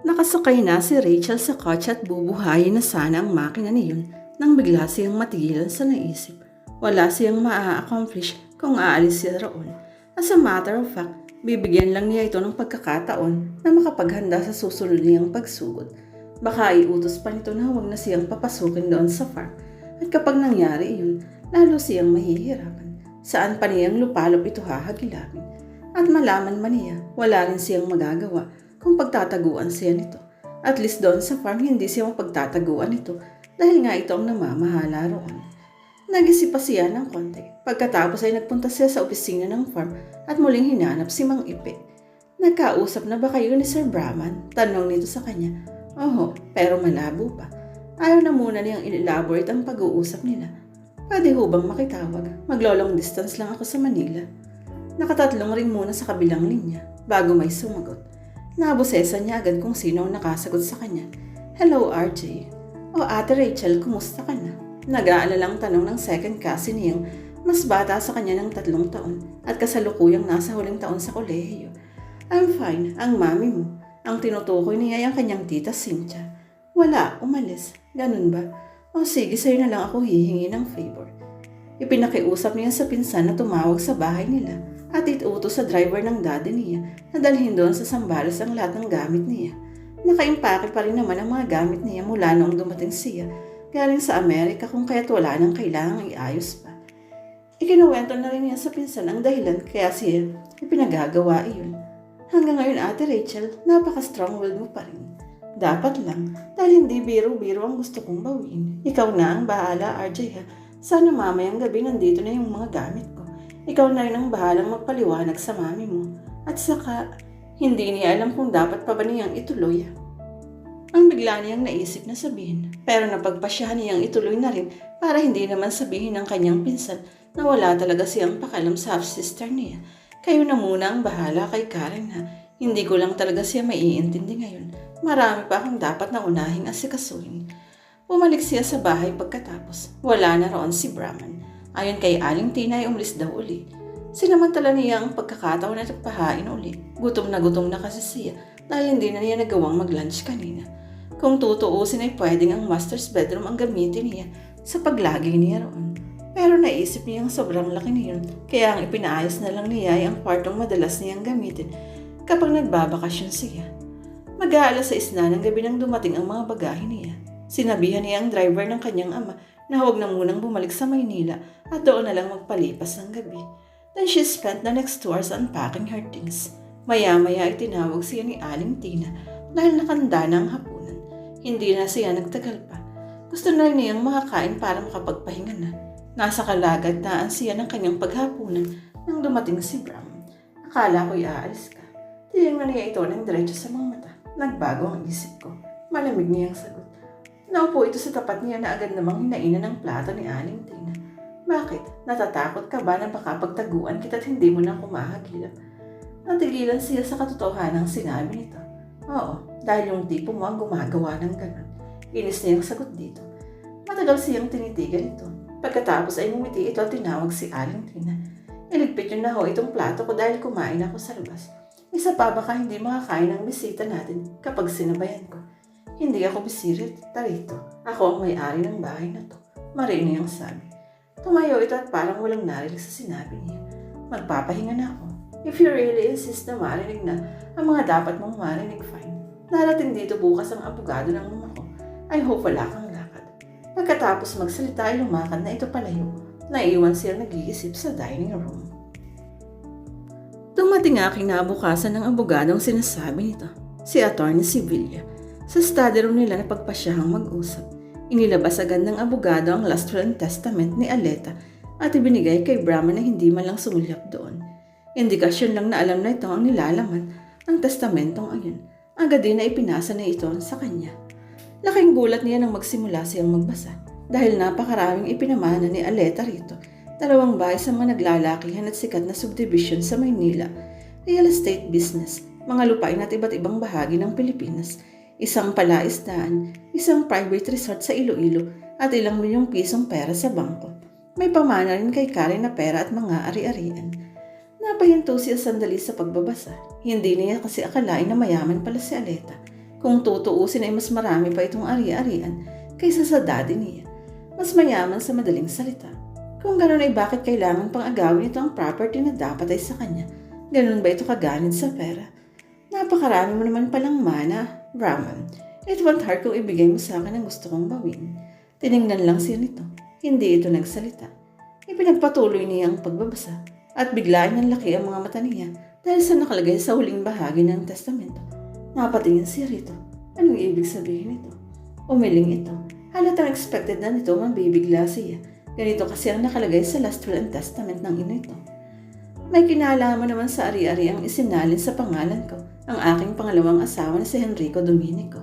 Nakasakay na si Rachel sa kotse at bubuhayin na sana ang makina niyon nang bigla siyang matigilan sa naisip. Wala siyang maa-accomplish kung aalis siya roon. As a matter of fact, bibigyan lang niya ito ng pagkakataon na makapaghanda sa susunod niyang pagsugod. Baka iutos pa nito na huwag na siyang papasukin doon sa farm. At kapag nangyari iyon, lalo siyang mahihirapan. Saan pa niyang lupalop ito hahagilapin? At malaman man niya, wala rin siyang magagawa kung pagtataguan siya nito. At least doon sa farm, hindi siya mapagtataguan nito dahil nga ito ang namamahala roon. Nag-isip pa siya ng konti. Pagkatapos ay nagpunta siya sa opisina ng farm at muling hinanap si Mang Ipe. Nagkausap na ba kayo ni Sir Brahman? Tanong nito sa kanya. Oho, pero malabo pa. Ayaw na muna niyang elaborate ang pag-uusap nila. Pwede ho bang makitawag? Maglo-long distance lang ako sa Manila. Nakatatlong ring muna sa kabilang linya bago may sumagot. Nabosesa niya agad kung sino ang nakasagot sa kanya. Hello, RJ. O Ate Rachel, kumusta ka na? Nag-aalalang tanong ng second cousin niyang mas bata sa kanya ng tatlong taon at kasalukuyang nasa huling taon sa kolehiyo. I'm fine, ang mami mo. Ang tinutukoy niya ay ang kanyang tita Cynthia. Wala, umalis. Ganun ba? O sige, sa'yo na lang ako hihingi ng favor. Ipinakiusap niya sa pinsan na tumawag sa bahay nila at itutos sa driver ng daddy niya na dalhin doon sa Sambales ang lahat ng gamit niya. Nakaimpake pa rin naman ang mga gamit niya mula noong dumating siya galing sa Amerika kung kaya't wala nang kailangang iayos pa. Ikinuwento na rin niya sa pinsan ang dahilan kaya siya ipinagagawa iyon. Hanggang ngayon ate Rachel, napaka-strong-willed mo pa rin. Dapat lang, dahil hindi biro-biro ang gusto kong bawin. Ikaw na ang bahala, RJ ha. Sana mamayang gabi nandito na yung mga gamit ko. Ikaw na rin ang bahalang magpaliwanag sa mami mo. At saka, hindi niya alam kung dapat pa ba niyang ituloy. Ang bigla niyang naisip na sabihin, pero napagpasyahan niyang ituloy na rin para hindi naman sabihin ng kanyang pinsan na wala talaga siyang pakalam sa half-sister niya. Kayo na muna ang bahala kay Karen ha. Hindi ko lang talaga siya maiintindi ngayon. Marami pa akong dapat na unahing asikasuhin. Bumalik siya sa bahay pagkatapos. Wala na roon si Brahman. Ayon kay Aling Tina ay umalis daw uli. Sinamantala niya ang pagkakataon na nagpahain uli. Gutom na gutom na kasi siya dahil hindi na niya nagawang mag-lunch kanina. Kung tutuusin ay pwedeng ang master's bedroom ang gamitin niya sa paglagi niya roon. Pero naisip niya ang sobrang laki niyon kaya ang ipinaayos na lang niya ay ang kwartong madalas niyang gamitin kapag nagbabakasyon siya. Mag-aalas sa isna ng gabi nang dumating ang mga bagahe niya. Sinabihan niya ang driver ng kanyang ama na huwag na munang bumalik sa Maynila at doon na lang magpalipas ng gabi. Then she spent the next two hours unpacking her things. Maya-maya ay tinawag siya ni Aling Tina dahil nakanda na ang hapunan. Hindi na siya nagtagal pa. Gusto na niyang makakain para makapagpahinga na. Nasa kalagandaan siya ng kanyang paghapunan nang dumating si Bram. Akala ko'y aalis ka. Tinignan niya ito ng diretso sa mga mata. Nagbago ang isip ko. Malamig niyang sagot. Naupo ito sa tapat niya na agad namang hinainan ng plato ni Aling Tina. Bakit? Natatakot ka ba na baka pagtaguan kita't hindi mo na kumahagilap? Natigilan siya sa katotohanan ng sinabi nito. Oo, dahil yung tipo mo ang gumagawa ng ganun. Inis niya ang sagot dito. Matagal siyang tinitigan ito. Pagkatapos ay ngumiti ito at tinawag si Aling Tina. Iligpit yun na ho itong plato ko dahil kumain ako sa labas. Isa pa baka hindi makakain ang bisita natin kapag sinabayan ko. Hindi ako bisita rito. Ako ang may-ari ng bahay na to. Marini ang sabi. Tumayo ito at parang walang narinig sa sinabi niya. Magpapahinga na ako. If you really insist na marinig na ang mga dapat mong marinig, fine. Darating dito bukas ang abogado ng mama ko. I hope wala kang lakad. Pagkatapos magsalita ay lumakad na ito palayo. Naiwan siya nag-iisip sa dining room. Dumating nga kinabukasan ng abogadong sinasabi nito, si Attorney Sevilla. Sa study room nila na pagpasyahang mag-usap. Inilabas agad ng abogado ang last will and testament ni Aleta at ibinigay kay Brahman na hindi man lang sumulyap doon. Indikasyon lang na alam na ito ang nilalaman ng testamentong ayon. Agad din na ipinasa na ito sa kanya. Laking gulat niya nang magsimula siyang magbasa dahil napakaraming ipinamana ni Aleta rito. Dalawang bahay sa mga naglalakihan at sikat na subdivision sa Maynila, real estate business, mga lupain at iba't ibang bahagi ng Pilipinas, isang palaisdaan, isang private resort sa Iloilo at ilang milyong pisong pera sa bangko. May pamana rin kay Karen na pera at mga ari-arian. Napahinto siya sandali sa pagbabasa. Hindi niya kasi akalain na mayaman pala si Aleta. Kung tutuusin ay mas marami pa itong ari-arian kaysa sa daddy niya. Mas mayaman sa madaling salita. Kung ganun ay bakit kailangan pang agawin ito ang property na dapat ay sa kanya? Ganun ba ito kaganid sa pera? Napakarami mo naman palang mana, Brahman. It won't hurt kung ibigay mo sa akin ang gusto kong gawin. Tiningnan lang siya nito. Hindi ito nagsalita. Ipinagpatuloy niya ang pagbabasa at biglaan ng laki ang mga mata niya dahil sa nakalagay sa huling bahagi ng testamento. Napatingin siya rito. Anong ibig sabihin nito? Umiling ito. Halatang expected na nito mabibigla siya. Ganito kasi ang nakalagay sa last will and testament ng ina ito. May kinalaman naman sa ari-ari ang isinalin sa pangalan ko, ang aking pangalawang asawa na si Enrico Dominico,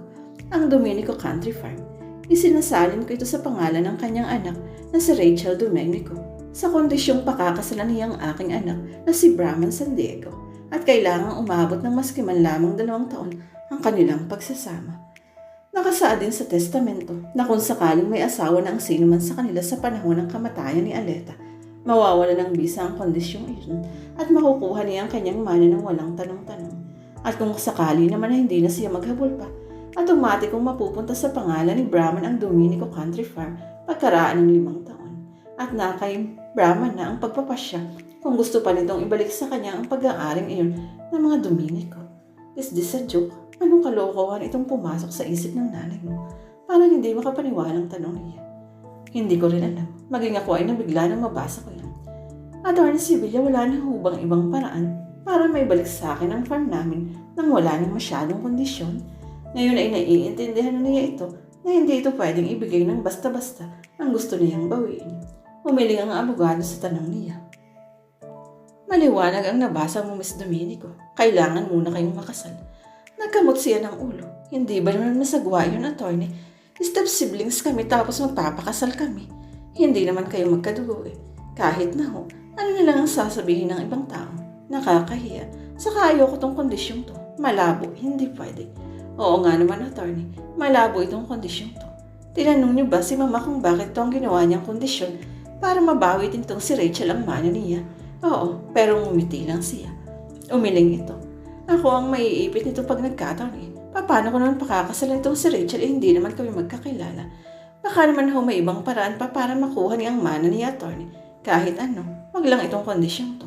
ang Dominico Country Farm. Isinasalin ko ito sa pangalan ng kanyang anak na si Rachel Domenico, sa kondisyong pakakasalan niya ang aking anak na si Brahman San Diego, at kailangang umabot ng maski man lamang dalawang taon ang kanilang pagsasama. Nakasaad din sa testamento na kung sakaling may asawa na sino man sa kanila sa panahon ng kamatayan ni Aleta, mawawala ng bisa ang kondisyong iyon at makukuha niya ang kanyang mana ng walang tanong-tanong. At kung sakali naman na hindi na siya maghabol pa, automatikong mapupunta sa pangalan ni Brahman ang Dominico Country Farm pagkaraan ng limang taon. At na kay Brahman na ang pagpapasya kung gusto pa nitong ibalik sa kanya ang pag-aaring iyon ng mga Dominico. Is this a joke? Anong kalokohan itong pumasok sa isip ng nanay mo? Parang hindi makapaniwalang tanong niya. Hindi ko rin alam. Maging ako ay nabigla nang mabasa ko yan. Attorney Sibilia, wala na hubang ibang paraan para may balik sa akin ang farm namin nang wala nang masyadong kondisyon. Ngayon ay naiintindihan na niya ito na hindi ito pwedeng ibigay ng basta-basta ang gusto niyang bawiin. Humiling ang abogado sa tanong niya. Maliwanag ang nabasa mo, Miss Dominico. Kailangan muna kayong makasal. Nagkamot siya ng ulo. Hindi ba naman masagwa yun, attorney? Step siblings kami tapos magpapakasal kami. Hindi naman kayo magkadugo eh. Kahit na ho, ano na lang ang sasabihin ng ibang tao? Nakakahiya. Saka ayoko tong kondisyong to. Malabo, hindi pwede. Oo nga naman, attorney. Malabo itong kondisyong to. Tinanong niyo ba si mama kung bakit to ang ginawa niyang kondisyon para mabawi din tong si Rachel ang mana niya? Oo, pero ngumiti lang siya. Umiling ito. Ako ang maiipit nito pag nagkataon eh. Paano ko naman pakakasalan itong si Rachel eh hindi naman kami magkakilala. Baka naman ho may ibang paraan pa para makuha niya ang mana ni attorney. Kahit ano, wag lang itong kondisyon to.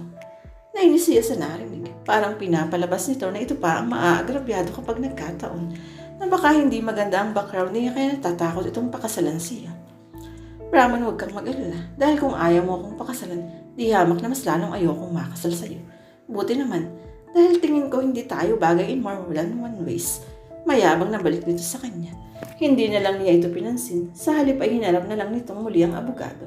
Nainis siya sa narinig. Parang pinapalabas nito na ito pa ang maaagrabyado kapag nagkataon na baka hindi maganda ang background niya kaya natatakot itong pakasalan siya. Brahman, huwag kang mag-alala. Dahil kung ayaw mo akong pakasalan, di hamak na mas lalong ayokong makasal sa'yo. Buti naman, dahil tingin ko hindi tayo bagay in more than one ways. Mayabang na balik nito sa kanya. Hindi na lang niya ito pinansin. Sa halip ay hinarap na lang nitong muli ang abogado.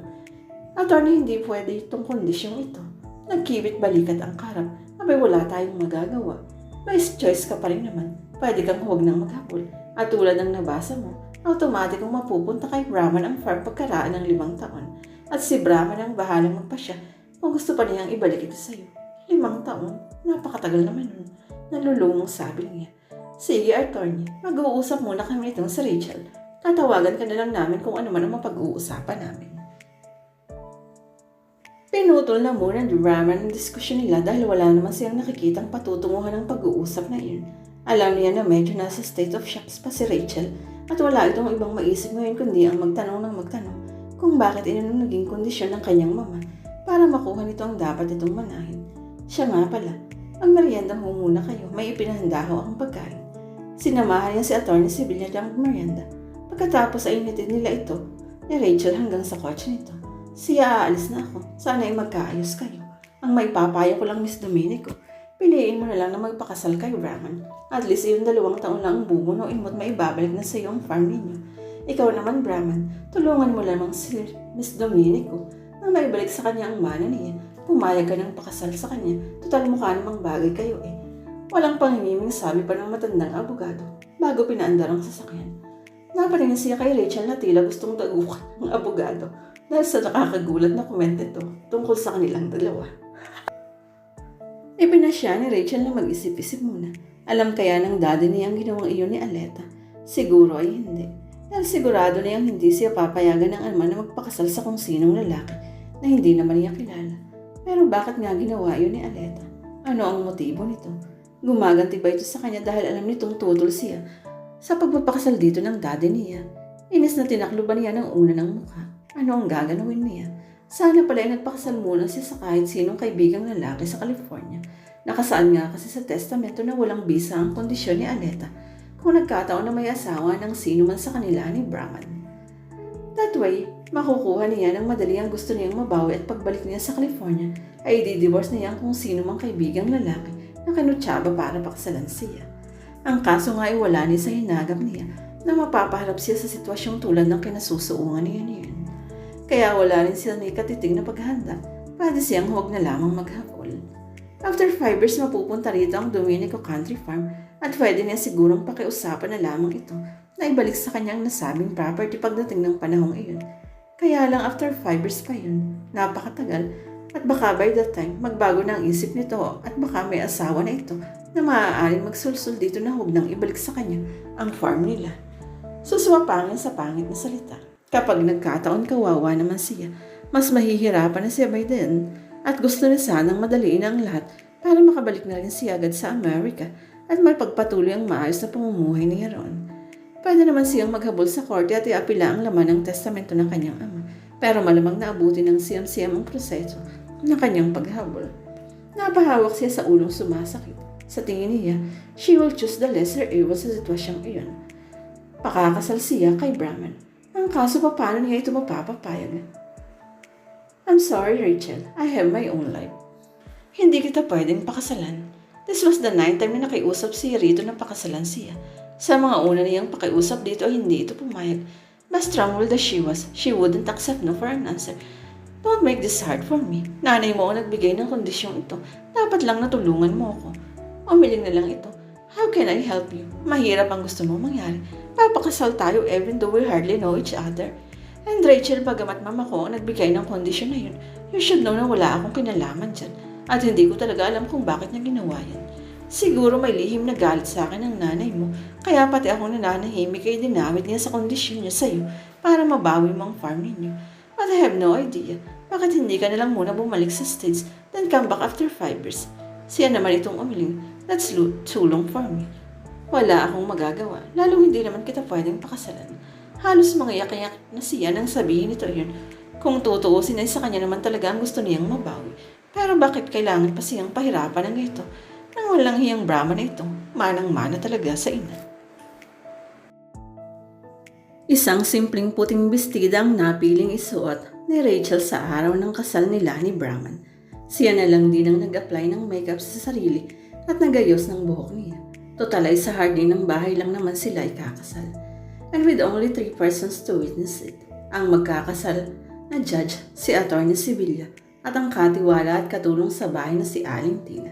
Attorney, hindi pwede itong kondisyong ito. Nagkibit balikat ang karap. Abay wala tayong magagawa. May choice ka pa rin naman. Pwede kang huwag nang maghabol. At tulad ng nabasa mo, automatic kung mapupunta kay Brahman ang farm pagkaraan ng limang taon. At si Brahman ang bahalang magpasya kung gusto pa niyang ibalik ito sa'yo. Limang taon? Napakatagal naman nun. Nalulungong sabi niya. Sige, attorney. Mag-uusap muna kami nitong si Rachel. Tatawagan ka na lang namin kung ano man ang mapag-uusapan namin. Pinutol na muna ni Brahman ang diskusyon nila dahil wala naman silang nakikitang patutunguhan ng pag-uusap na iyon. Alam niya na medyo nasa state of shocks pa si Rachel at wala itong ibang maisip ngayon kundi ang magtanong ng magtanong kung bakit iyon ang naging kondisyon ng kanyang mama para makuha nito ang dapat itong manahin. Siya nga pala, magmerienda ho muna kayo, may ipinahanda ho ang pagkain. Sinamahan niya si Atty. Sibilia ng merienda. Pagkatapos ay initid nila ito ni Rachel hanggang sa kotse nito. Siya aalis na ako. Sana ay magkaayos kayo. Ang may papayo ko lang, Miss Domenico. Piliin mo na lang na magpakasal kay Brahman. At least yung dalawang taon lang ang bubunuin mo at maibabalik na sa iyo ang farm ninyo. Ikaw naman, Brahman, tulungan mo lamang si Miss Domenico na maibalik sa kanya ang mana niya. Pumayag ka ng pakasal sa kanya. Total mukha namang bagay kayo eh. Walang pangingiming sabi pa ng matandang abogado bago pinaandar ang sasakyan. Napatingin siya kay Rachel na tila gustong dagukan ng abogado dahil sa nakakagulat na komento ito tungkol sa kanilang dalawa. Ipinasya ni Rachel na mag-isip-isip muna. Alam kaya ng daddy niya ang ginawang iyon ni Aleta? Siguro ay hindi. Dahil sigurado na niyang hindi siya papayagan ng ama na magpakasal sa kung sinong lalaki na hindi naman niya kilala. Pero bakit nga ginawa iyon ni Aleta? Ano ang motibo nito? Gumaganti ba ito sa kanya dahil alam nitong tutol siya sa pagpapakasal dito ng daddy niya. Inis na tinakluban niya ng una ng mukha. Ano ang gaganawin niya? Sana pala ay nagpakasal muna siya sa kahit sinong kaibigang lalaki sa California. Nakasaan nga kasi sa testamento na walang bisa ang kondisyon ni Aneta kung nagkataon na may asawa ng sino man sa kanila ni Brahman. That way, makukuha niya ng madali ang gusto niyang mabawi at pagbalik niya sa California ay di-divorce niya kung sino mang kaibigang lalaki na kanutsaba para pakasalan siya. Ang kaso nga ay wala ni sa hinagap niya na mapapaharap siya sa sitwasyong tulad ng kinasusuungan niya niyan. Kaya wala rin siya ni katitig na paghahanda. Pwede siyang huwag na lamang maghapol. After five years, mapupunta rito ang Dominico Country Farm at pwede niya sigurong pakiusapan na lamang ito na ibalik sa kanyang nasabing property pagdating ng panahong iyon. Kaya lang after five years pa yun, napakatagal at baka by that time magbago na ang isip nito at baka may asawa na ito na maaaring magsulsul dito na huwag nang ibalik sa kanya ang farm nila. Suswapangin sa pangit na salita. Kapag nagkataon kawawa naman siya, mas mahihirapan na siya by then at gusto na sanang madaliin ang lahat para makabalik na rin siya agad sa Amerika at magpagpatuloy ang maayos na pamumuhay niya roon. Pwede naman siyang maghabol sa korte at iapila ang laman ng testamento ng kanyang ama. Pero malamang naabuti ng siyam-siyam ang proseso ng kanyang paghabol. Napahawak siya sa ulong sumasakit. Sa tingin niya, she will choose the lesser evil sa sitwasyong iyon. Pakakasal siya kay Brahman. Ang kaso pa paano niya ito mapapapayag? I'm sorry, Rachel. I have my own life. Hindi kita pwedeng pakasalan. This was the ninth time na nakiusap si Rito na pakasalan siya. Sa mga una niyang pakiusap dito ay hindi ito pumayag. Mas strong-willed as she was, she wouldn't accept no for an answer. Don't make this hard for me. Nanay mo ang nagbigay ng kondisyong ito. Dapat lang natulungan mo ako. Umiling na lang ito. How can I help you? Mahirap ang gusto mo mangyari. Papakasal tayo even though we hardly know each other. And Rachel, bagamat mama ko ang nagbigay ng kondisyon na yun, you should know na wala akong kinalaman dyan. At hindi ko talaga alam kung bakit niya ginawa yan. Siguro may lihim na galit sa akin ng nanay mo, kaya pati ako nananahimik ay dinamit niya sa kondisyon niya sa'yo para mabawi mo ang farm ninyo. But I have no idea. Bakit hindi ka nalang muna bumalik sa States, then come back after five years? Siya naman itong umiling. That's lu- too long for me. Wala akong magagawa, lalong hindi naman kita pwedeng pakasalan. Halos mga yak na siya nang sabihin nito yun. Kung tutuusin ay sa kanya naman talaga ang gusto niyang mabawi. Pero bakit kailangan pa siyang pahirapan ng ito? Nang walang hiyang Brahma na ito, manang-mana talaga sa ina. Isang simpleng puting bestida ang napiling isuot ni Rachel sa araw ng kasal nila ni Brahman. Siya na lang din ang nag-apply ng makeup sa sarili at nagayos ng buhok niya. Total ay sa hardin ng bahay lang naman sila ikakasal. And with only three persons to witness it, ang magkakasal na judge si Atty. Sevilla at ang katiwala at katulong sa bahay na si Aling Tina.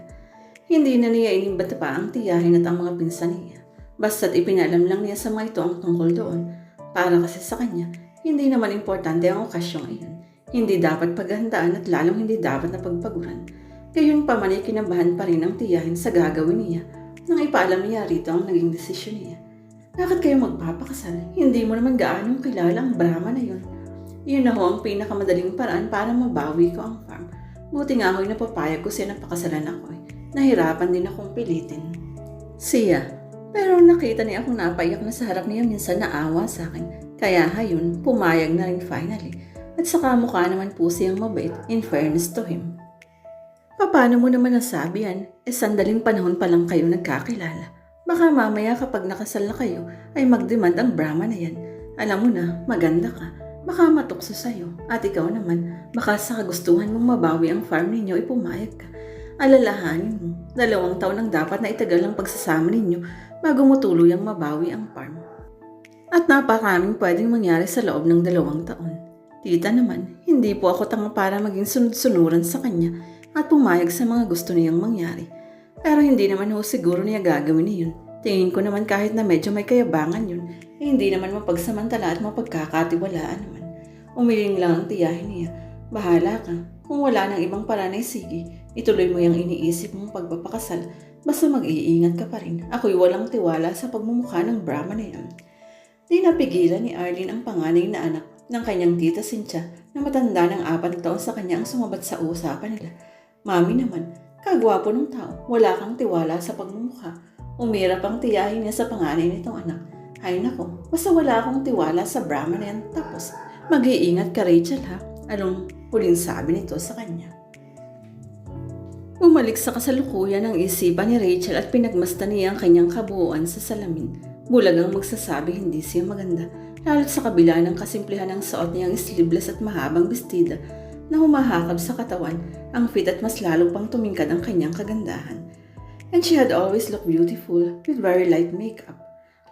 Hindi na niya inimbata pa ang tiyahin at ang mga pinsan niya. Basta't ipinalam lang niya sa mga ito ang tungkol doon. Para kasi sa kanya, hindi naman importante ang okasyong iyon. Hindi dapat paghandaan at lalong hindi dapat na pagpaguran. Gayon pa man ay kinabahan pa rin ang tiyahin sa gagawin niya nang ipaalam niya rito ang naging desisyon niya. Bakit kayo magpapakasal? Hindi mo naman gaanong kilala ang Brahma na yun. Yun na ho ang pinakamadaling paraan para mabawi ko ang farm. Buti nga ako'y napapayag ko siya na pakasalan ako eh. Nahirapan din akong pilitin. Siya, pero nakita niya akong napaiyak na sa harap niya minsan naawa sa akin. Kaya hayun, pumayag na rin finally. At saka mukha naman po siyang mabait in fairness to him. Paano mo naman nasabi yan? Eh sandaling panahon pa lang kayo nagkakilala. Baka mamaya kapag nakasal na kayo ay magdemand ang Brahma na yan. Alam mo na, maganda ka. Baka matukso sa'yo. At ikaw naman, baka sa kagustuhan mong mabawi ang farm ninyo ay pumayag ka. Alalahanin mo, dalawang taon ang dapat na itagal ang pagsasama ninyo bago mo tuluyang mabawi ang farm. At napakaraming pwedeng mangyari sa loob ng dalawang taon. Tita naman, hindi po ako tanga para maging sunod-sunuran sa kanya at pumayag sa mga gusto niyang mangyari. Pero hindi naman ho siguro niya gagawin niyon. Tingin ko naman kahit na medyo may kayabangan yun, eh hindi naman mapagsamantala at mapagkakatiwalaan naman. Umiling lang ang tiyahin niya. Bahala ka. Kung wala nang ibang paraan ay sige, ituloy mo yung iniisip mong pagpapakasal. Basta mag-iingat ka pa rin. Ako'y walang tiwala sa pagmumukha ng Brahma na yan. Di napigilan ni Arlene ang panganay na anak ng kanyang tita Cynthia na matanda ng apat na taon sa kanya ang sumabat sa usapan nila. Mami naman, kagwapo ng tao, wala kang tiwala sa pagmumukha. Umirap ang tiyahin niya sa panganay nitong anak. Ay nako, basta wala akong tiwala sa Brahman na yan. Tapos, mag-iingat ka Rachel ha. Anong huling sabi nito sa kanya? Bumalik sa kasalukuyan ang isipan ni Rachel at pinagmasdan niya ang kanyang kabuuan sa salamin. Bulag ang magsasabi hindi siya maganda, lalo't sa kabila ng kasimplihan ng suot niyang sleeveless at mahabang bestida na humahakab sa katawan, ang fit at mas lalo pang tumingkad ang kanyang kagandahan. And she had always looked beautiful with very light makeup.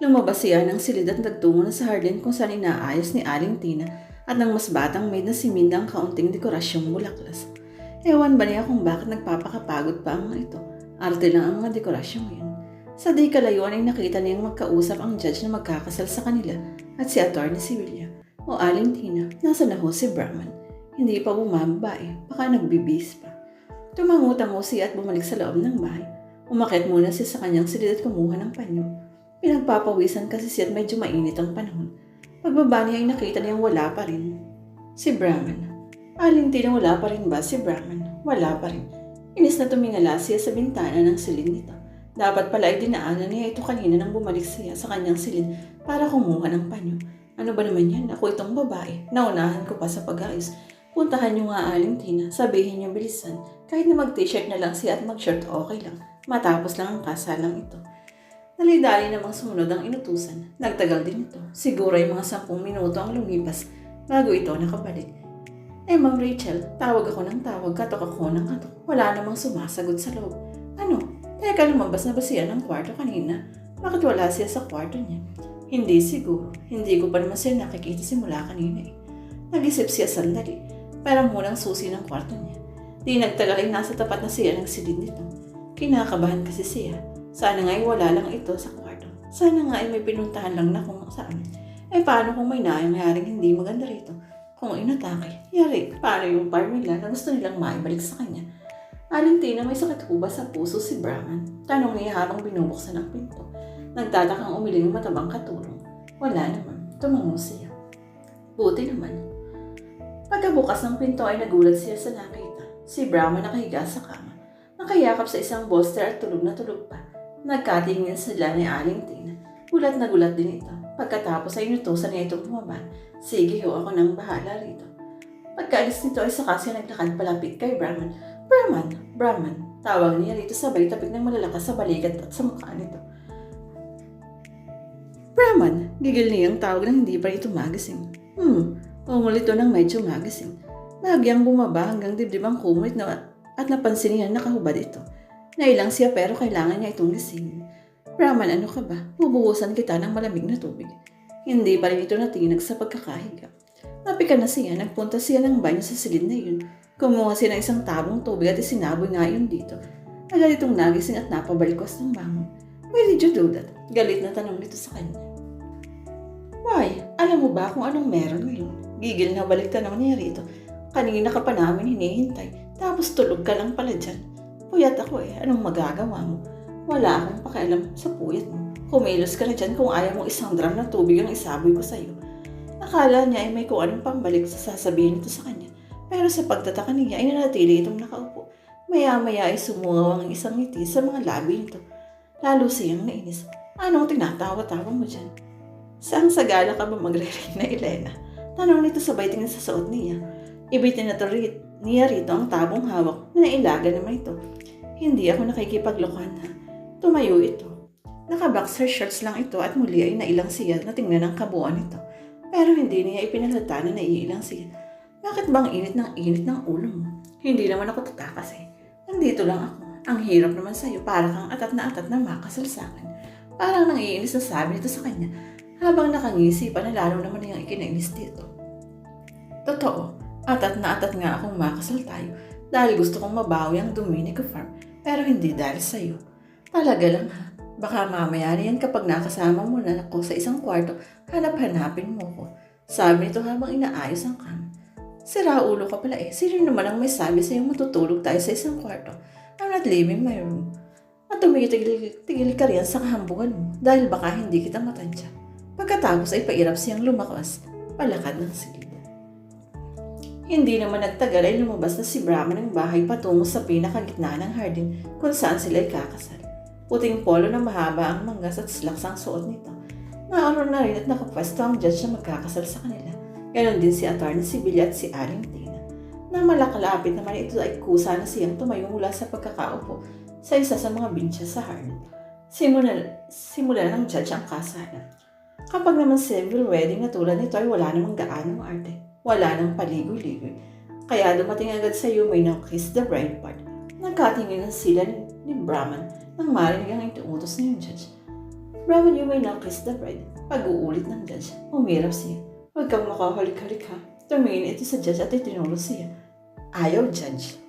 Lumabas siya ng silid at nagtungo na sa hardin kung saan inaayos ni Aling Tina at ng mas batang maid na si Minda ang kaunting dekorasyong mulaklas. Ewan ba niya kung bakit nagpapakapagod pa ang mga ito? Arte lang ang mga dekorasyong yun. Sa di kalayuan ay nakita niyang magkausap ang judge na magkakasal sa kanila at si Atty. Sibilla. O Aling Tina, nasa na ho si Brahman. Hindi pa bumaba eh, baka nagbibis pa. Tumangutango siya at bumalik sa loob ng bahay. Umakit muna siya sa kanyang silid at kumuha ng panyo. Pinagpapawisan kasi siya at medyo mainit ang panahon. Pagbaba niya ay nakita niyang wala pa rin. Si Brahman. Aling Tina wala pa rin ba si Brahman? Wala pa rin. Inis na tumingala siya sa bintana ng silid nito. Dapat pala ay dinaanan niya ito kanina nang bumalik siya sa kanyang silid para kumuha ng panyo. Ano ba naman yan? Ako itong babae. Naunahan ko pa sa pag-ayos. Puntahan niyo nga Aling Tina. Sabihin niyo bilisan. Kahit na mag-t-shirt na lang siya at mag-shirt okay lang. Matapos lang ang kasalang ito. Dali-dali namang sumunod ang inutusan. Nagtagal din ito. Siguro ay mga sampung minuto ang lumipas bago ito nakabalik. Eh, Ma'am Rachel, tawag ako ng tawag, katok ako ng katok. Wala namang sumasagot sa loob. Ano? Teka, lumabas na ba siya ng kwarto kanina? Bakit wala siya sa kwarto niya? Hindi siguro. Hindi ko pa naman siya nakikita simula kanina eh. Nag-isip siya sandali. Parang munang susi ng kwarto niya. Di nagtagal ay nasa tapat na siya ng silid nito. Kinakabahan kasi siya. Sana nga ay wala lang ito sa kwarto. Sana nga ay may pinuntahan lang na kung saan. Eh paano kung may nangyayaring hindi maganda rito? Kung inatake, yari, paano yung par nila na gusto nilang maibalik sa kanya? Aling Tina, may sakit ho ba sa puso si Brahman? Tanong niya habang binubuksan ang pinto. Nagtatakang umiling yung matabang katulong. Wala naman. Tumango siya. Buti naman. Pagkabukas ng pinto ay nagulat siya sa nakita. Si Brahman nakahiga sa kama. Nakayakap sa isang bolster at tulog na tulog pa. Nagkatingin sila ni Aling Tina. Gulat na gulat din ito. Pagkatapos ay inutusan niya itong bumaba. Sige ho, ako nang bahala rito. Pagkaalis nito ay saka siya naglakad palapit kay Brahman. Brahman, Brahman. Tawag niya rito sabay tapik ng malalakas sa balikat at sa mukha nito. Brahman, gigil niyang tawag na hindi pa ito magising. Hmm, umul ito ng medyo magising. Bahagyang bumaba hanggang dibdib ang kumit na at napansin niya na nakahubad ito. Nailang siya pero kailangan niya itong gisingin. Brahman, ano ka ba? Bubuhusan kita ng malamig na tubig. Hindi pa rin ito natinag sa pagkakahiga. Napika na siya, nagpunta siya ng banyo sa silid na yun. Kumuha siya ng isang tabong tubig at isinaboy nga yun dito. Agad itong nagising at napabalikos ng bangon. Why did you do that? Galit na tanong nito sa kanya. Why? Alam mo ba kung anong meron ngayon? Gigil na balik tanong niya rito. Kanina ka pa namin hinihintay. Tapos tulog ka lang pala dyan. Puyat ako eh. Anong magagawa mo? Wala akong pakialam sa puyat mo. Kumilos ka na dyan kung ayaw mong isang drum na tubig ang isaboy ko sa'yo. Akala niya ay may kung anong pambalik sa sasabihin nito sa kanya. Pero sa pagtataka niya ay nanatili itong nakaupo. Maya-maya ay sumungaw ang isang ngiti sa mga labi nito. Lalo siyang nainis. Anong tinatawa-tawa mo dyan? Saan sagala ka ba magre-ring na Elena? Tanong nito sabay tingin sa suot niya. Ibitin na to rin, niya rito ang tabong hawak na nailaga naman ito. Hindi ako nakikipaglokohan ha. Tumayo ito. Naka-boxer shorts lang ito at muli ay nailang siya na tingnan ang kabuuan nito. Pero hindi niya ipinalata na naiilang siya. Bakit bang init ng init ng ulo mo? Hindi naman ako tatakas eh. Nandito lang ako. Ang hirap naman sa'yo para kang atat na atat na makasal sa akin. Parang nangiinis na sabi nito sa kanya habang nakangisi pa na lalo naman niyang ikinainis dito. Totoo, atat na atat nga akong makasal tayo dahil gusto kong mabawi ang Dominico Farm pero hindi dahil sa'yo. Talaga lang ha. Baka mamaya yan kapag nakasama mo na ako sa isang kwarto, hanap-hanapin mo ko. Sabi nito habang inaayos ang kama. Sira ulo ka pala eh. Sino naman ang may sabi sa'yo matutulog tayo sa isang kwarto? I'm not leaving my room. At tumitigil ka riyan sa kahambungan mo dahil baka hindi kita matansya. Pagkatapos ay pairap siyang lumakas, palakad ng silid. Hindi naman nagtagal ay lumabas na si Brahman ng bahay patungo sa pinakagitna ng hardin kung saan sila ay kakasal. Puting polo na mahaba ang manggas at slacks ang suot nito. Naroon na rin at nakapwesto ang judge na magkakasal sa kanila. Ganon din si Atty. Sibilya at si Aling Tina. Nang malakalapit naman ito ay kusa na siyang tumayo mula sa pagkakaupo sa isa sa mga bincha sa Harlem. Simula, simula ng judge ang kasalan. Kapag naman civil wedding na tulad nito ay wala namang gaanong arte. Wala nang paligoy-ligoy. Kaya dumating agad sa may now kiss the bride part. Nagkatinginan sila ni, ni Brahman nang marinig ang ituutos ng judge. Brahman, may now kiss the bride. Pag-uulit ng judge, umirap siya. Huwag kang makahalik-halik ha. Tumingin ito sa judge at itinuro siya. Ayaw, judge.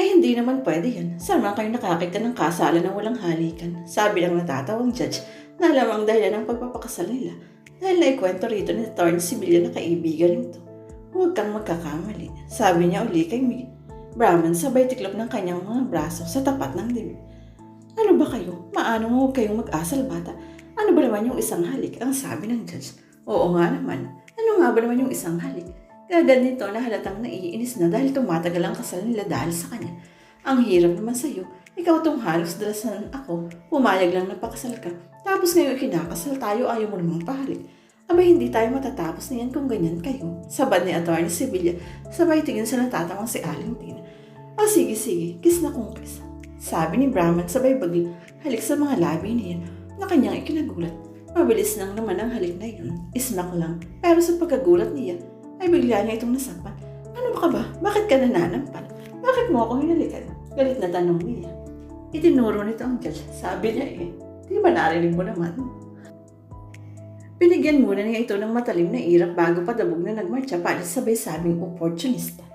Eh, hindi naman pwede yan. Sama kayo nakakita ng kasalan ng walang halikan. Sabi ng natatawang judge na alam ang dahilan ng pagpapakasal nila. Dahil naikwento rito ni Thorne Sibylla na kaibigan nito. Huwag kang magkakamali. Sabi niya uli kay Mi- Brahman sabay tiklop ng kanyang mga braso sa tapat ng dibdib. Ano ba kayo? Maano huwag kayong mag-asal bata? Ano ba naman yung isang halik? Ang sabi ng judge. Oo nga naman. Ano nga ba naman yung isang halik? Kagad nito na halatang naiinis na dahil tumatagal ang kasal nila dahil sa kanya. Ang hirap naman sa'yo. Ikaw tong halos dalasan ako. Pumayag lang na pakasal ka. Tapos ngayon kinakasal tayo ayaw mo namang pahalik. Abay hindi tayo matatapos na yan kung ganyan kayo. Sabad ni Atty. Sibilya, sabay tingin sa natatawang si Aling Tina. O sige sige, kiss na kung kiss. Sabi ni Brahman sabay bagil halik sa mga labi niya na kanyang ikinagulat. Mabilis lang naman ang halik na yun. Ismak lang. Pero sa pagkagulat niya, ay bigla niya itong nasapan. Ano ba ka ba? Bakit ka nananampal? Bakit mo ako hinalikan? Galit na tanong niya. Itinuro nito ang judge. Sabi niya eh, di ba narinig mo naman? Binigyan muna niya ito ng matalim na irap bago padabog na nagmarcha para sabay sabing opportunista.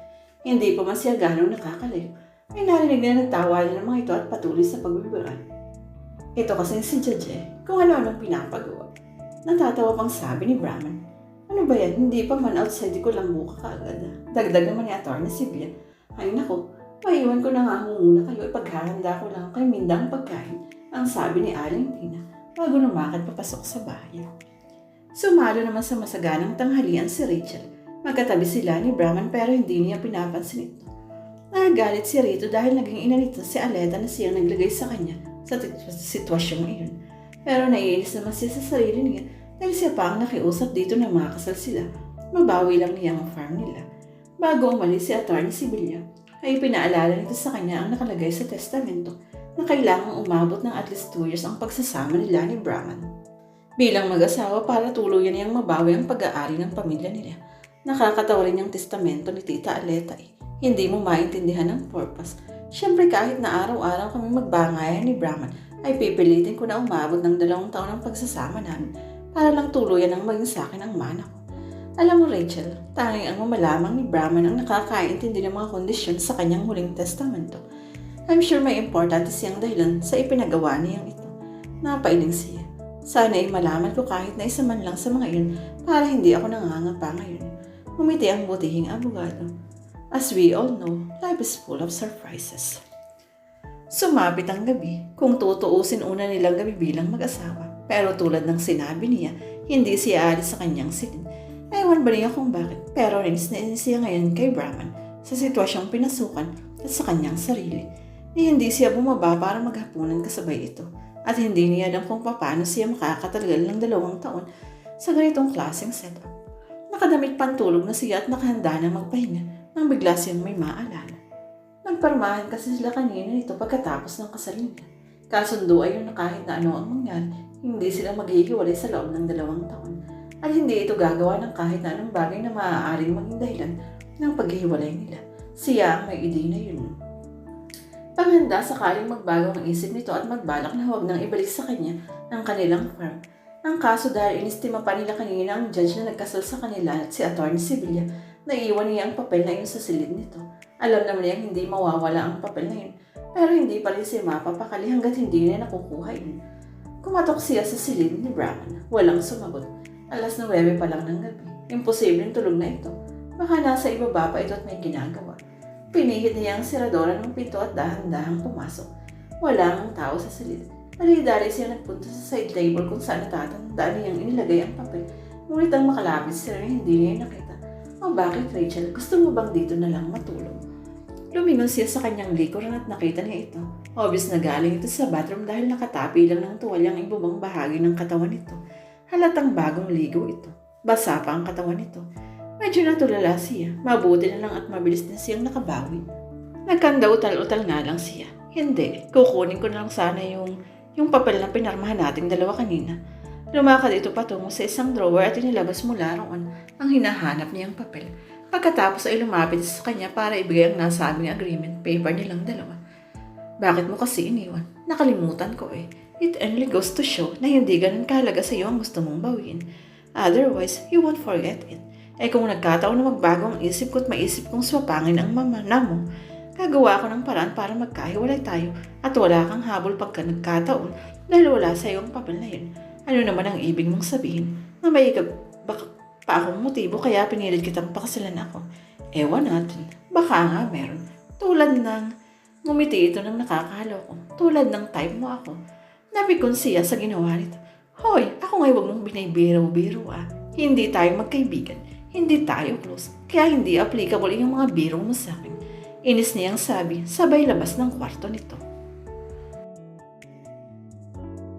Hindi pa man siya ganong nakakalayo. Ay narinig na nagtawanan ng mga ito at patuloy sa pagbibiran. Ito kasi si Judge eh, kung ano-anong pinapagawa. Natatawa pang sabi ni Brahman. Ano ba yan? Hindi pa man outside ko lang buka kaagad. Dagdag naman ni Atty. Siblia. Ay nako, maiwan ko na nga muna kayo ipaghahanda ko lang kay Mindang pagkain. Ang sabi ni Aling Tina bago lumakad papasok sa bahay. Sumalo naman sa masaganang tanghalian si Rachel. Magkatabi sila ni Brahman pero hindi niya pinapansin ito. Nagagalit si Rito dahil naging ina nito si Aleta na siyang naglagay sa kanya sa sitwasyong iyon. Pero naiinis naman siya sa sarili niya dahil siya pa ang nakiusap dito na makasal sila. Mabawi lang niya ang farm nila. Bago umalis si Atty. Sibilya, ay pinaalala nito sa kanya ang nakalagay sa testamento na kailangang umabot ng at least 2 years ang pagsasama nila ni Brahman. Bilang mag-asawa para tuluyan niyang mabawi ang pag-aari ng pamilya nila. Nakakatawa rin yung testamento ni Tita Aleta eh. Hindi mo maintindihan ang purpose. Siyempre kahit na araw-araw kami magbangayan ni Brahman, ay pipilitin ko na umabot ng dalawang taon ang pagsasama namin para lang tuluyan ang maging sa akin ang mana ko. Alam mo Rachel, tanging ang mamalamang ni Brahman ang nakakaintindi ng mga kondisyon sa kanyang huling testamento. I'm sure may importante siyang dahilan sa ipinagawa niyang ito. Napailing siya. Sana ay malaman ko kahit na isa man lang sa mga iyon para hindi ako nangangapa ngayon. Umiti ang butihing abogado. As we all know, life is full of surprises. Sumabit ang gabi kung tutuusin una nilang gabi bilang mag-asawa. Pero tulad ng sinabi niya, hindi siya alis sa kanyang silid. Ewan ba niya kung bakit, pero inis na inis siya ngayon kay Brahman sa sitwasyong pinasukan at sa kanyang sarili. Ni hindi siya bumaba para maghapunan kasabay ito at hindi niya alam kung paano siya makakatagal ng dalawang taon sa ganitong klaseng setup. Nakadamit pantulog na siya at nakahanda na magpahinga nang bigla siyang may maalala. Nagparmahan kasi sila kanina nito pagkatapos ng kasal nila. Kasundo ay yun na kahit na ano ang mangyari, hindi sila maghihiwalay sa loob ng dalawang taon. At hindi ito gagawa ng kahit na anong bagay na maaaring maging dahilan ng paghihiwalay nila. Siya ang may ideya na yun. Panghanda sakaling magbago ang isip nito at magbalak na huwag nang ibalik sa kanya ang kanilang farm. Ang kaso dahil inistima pa nila kanina ang judge na nagkasal sa kanila at si Atty. Sibilya, naiwan niya ang papel na yun sa silid nito. Alam naman niya hindi mawawala ang papel na yun, pero hindi pa rin siya mapapakali hanggat hindi niya nakukuha yun. Kumatok siya sa silid ni Brahman. Walang sumagot. Alas 9 pa lang ng gabi. Imposibleng tulog na ito. Baka nasa ibaba pa ito at may ginagawa. Pinihit niya ang siradora ng pinto at dahan-dahang pumasok. Wala ang tao sa silid. Dali-dali siya nagpunta sa side table kung saan natatandaan niyang inilagay ang papel. Ngunit ang makalapit siya hindi niya nakita. O bakit Rachel, gusto mo bang dito na lang matulog? Lumingon siya sa kanyang likuran at nakita niya ito. Obvious na galing ito sa bathroom dahil nakatapi lang ng tuwalyang ibubang bahagi ng katawan nito. Halatang bagong ligo ito. Basa pa ang katawan nito. Medyo natulala siya. Mabuti na lang at mabilis na siyang nakabawi. Nagkanda utal-utal nga lang siya. Hindi, kukunin ko na lang sana yung, yung papel na pinarmahan nating dalawa kanina. Lumakad ito patungo sa isang drawer at inilabas mula roon ang hinahanap niyang papel. Pagkatapos ay lumapit sa kanya para ibigay ang nasabing agreement paper nilang dalawa. Bakit mo kasi iniwan? Nakalimutan ko eh. It only goes to show na hindi ganun kahalaga sa iyo ang gusto mong bawiin. Otherwise, you won't forget it. Eh kung nagkataon na magbago ang isip ko at maisip kong swapangin ang mamana mo, gagawa ko ng paraan para magkahiwalay tayo at wala kang habol pagka nagkataon dahil wala sa iyo ang papel na yun. Ano naman ang ibig mong sabihin? Na may ikag- baka pa akong motibo kaya pinilit kitang pakasalan ako. Ewan natin. Baka nga meron. Tulad ng ngumiti ito ng nakakaloko. Tulad ng type mo ako. Napikon siya sa ginawa nito. Hoy, ako nga huwag mong binaybiro-biro ah. Hindi tayo magkaibigan. Hindi tayo close. Kaya hindi applicable yung mga biro mo sa akin. Inis niyang sabi, sabay labas ng kwarto nito.